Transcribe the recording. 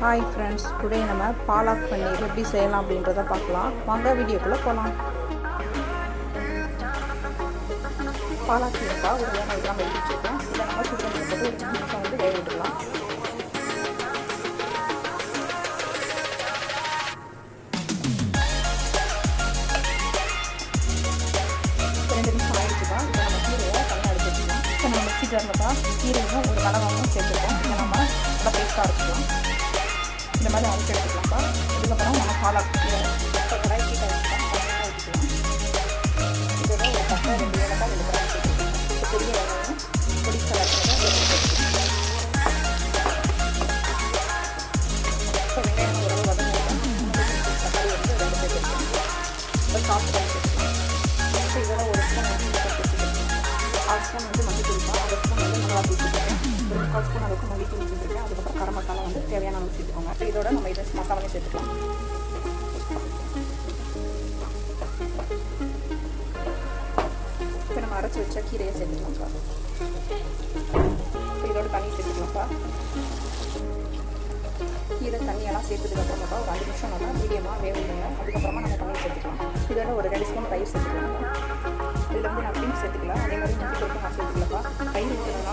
Hi friends today நம்ம பாலாக் பன்னீர் எப்படி செய்யலாம் அப்படின்றத பார்க்கலாம். வாங்க வீடியோக்குள்ளே போகலாம் பாலாக் இருக்கா ஒரு வேலை இதெல்லாம் வெட்டி வச்சுருக்கோம் இதை நம்ம சுத்தம் பண்ணிட்டு ஒரு சின்ன நிமிஷம் வந்து வேக விட்டுக்கலாம். ரெண்டு நிமிஷம் இப்போ நம்ம கீரையை தனியாக எடுத்து இப்போ நம்ம மிக்சி கீரையும் ஒரு மிளகாவும் சேர்த்துருக்கோம். இதை நம்ம நல்லா பேஸ்ட்டாக இருக்கலாம் இந்த மாதிரி அரைச்சி எடுத்துக்கலாம்ப்பா அதுக்கப்புறம் நம்ம பாலாக் கீரை இப்போ கடாய் கீரை வச்சுக்கலாம் தனியாக ஒரு பக்கம் ரெண்டு ஏலக்காய் ரெண்டு கடாய் சேர்த்துக்கலாம் பெரிய வெங்காயம் பொடி சேர்த்துக்கோங்க அப்போ இதோட நம்ம இதை மசாலாவே சேர்த்துக்கலாம். இப்போ நம்ம அரைச்சி வச்ச கீரையை சேர்த்துக்கலாம்ப்பா இப்போ இதோட தண்ணி சேர்த்துக்கலாம்ப்பா கீரை தண்ணியெல்லாம் சேர்த்ததுக்கப்புறமாப்பா ஒரு அஞ்சு நிமிஷம் நல்லா மீடியமாக வேகணுங்க அதுக்கப்புறமா நம்ம தண்ணி சேர்த்துக்கலாம் இதோட ஒரு ரெண்டு ஸ்பூன் தயிர் சேர்த்துக்கலாம். இதில் வந்து நான் க்ரீம் சேர்த்துக்கலாம். அதே மாதிரி முந்திரி நான் சேர்த்துக்கலப்பா தயிர் ஊற்றினா